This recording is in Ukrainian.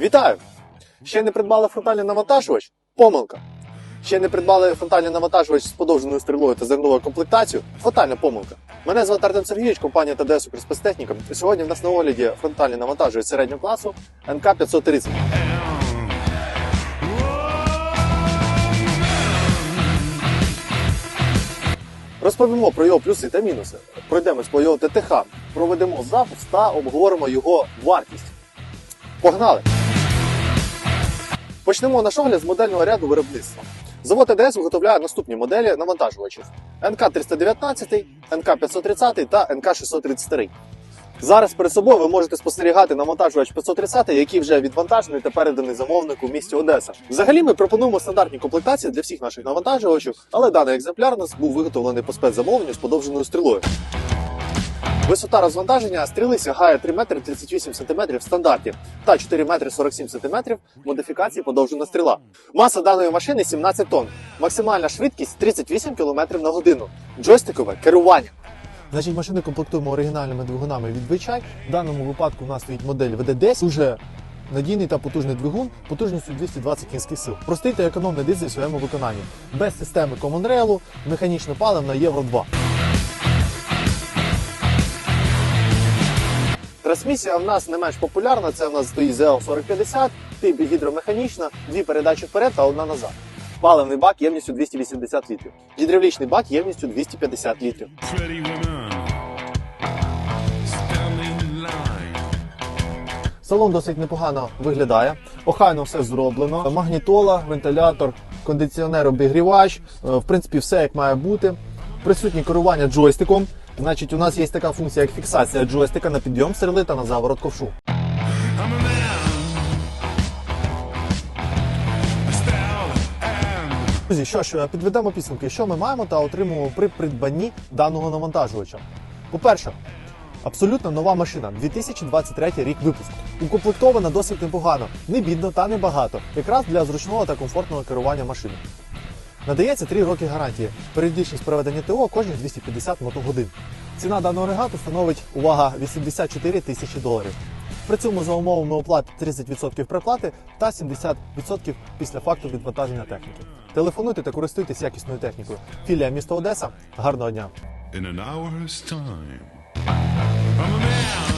Вітаю! Ще не придбали фронтальний навантажувач? Помилка. Ще не придбали фронтальний навантажувач з подовженою стрілою та зерновою комплектацією? Фатальна помилка. Мене звати Артем Сергійович, компанія ТДС Укрспецтехніка. І сьогодні в нас на огляді фронтальний навантажувач середнього класу НК 530. Розповімо про його плюси та мінуси. Пройдемось по його ТТХ, проведемо запуск та обговоримо його вартість. Погнали! Почнемо наш огляд з модельного ряду виробництва. Завод ТДС виготовляє наступні моделі навантажувачів: НК-319, НК-530 та НК-633. Зараз перед собою ви можете спостерігати навантажувач 530, який вже відвантажений та переданий замовнику в місті Одеса. Взагалі ми пропонуємо стандартні комплектації для всіх наших навантажувачів, але даний екземпляр у нас був виготовлений по спецзамовленню з подовженою стрілою. Висота розвантаження стріли сягає 3 метри 38 см в стандарті та 4 метри 47 см модифікації подовжена стріла. Маса даної машини 17 тонн. Максимальна швидкість 38 км на годину. Джойстикове керування. Значить, машини комплектуємо оригінальними двигунами від Weichai. В даному випадку у нас стоїть модель VD10. Дуже надійний та потужний двигун потужністю 220 кінських сил. Простий та економний дизель в своєму виконанні. Без системи Common Rail, механічно паливна Євро 2. Трансмісія в нас не менш популярна. Це в нас стоїть ZL 4050, тип гідромеханічна, дві передачі вперед та одна назад. Паливний бак ємністю 280 літрів. Гідравлічний бак ємністю 250 літрів. Салон досить непогано виглядає. Охайно все зроблено. Магнітола, вентилятор, кондиціонер, обігрівач. Е, В принципі, все як має бути. Присутнє керування джойстиком. Значить, у нас є така функція, як фіксація джойстика на підйом стріли та на заворот ковшу. Друзі, що ж, підведемо підсумки, що ми маємо та отримуємо при придбанні даного навантажувача. По-перше, абсолютно нова машина, 2023 рік випуску. Укомплектована досить непогано, не бідно та не багато, якраз для зручного та комфортного керування машиною. Надається 3 роки гарантії. Періодичність проведення ТО кожні 250 мотогодин. Ціна даного регату становить увага 84 тисячі доларів. При цьому за умовами оплати 30% приплати та 70% після факту відвантаження техніки. Телефонуйте та користуйтесь якісною технікою. Філія міста Одеса. Гарного дня! in an hour's time. I'm a man,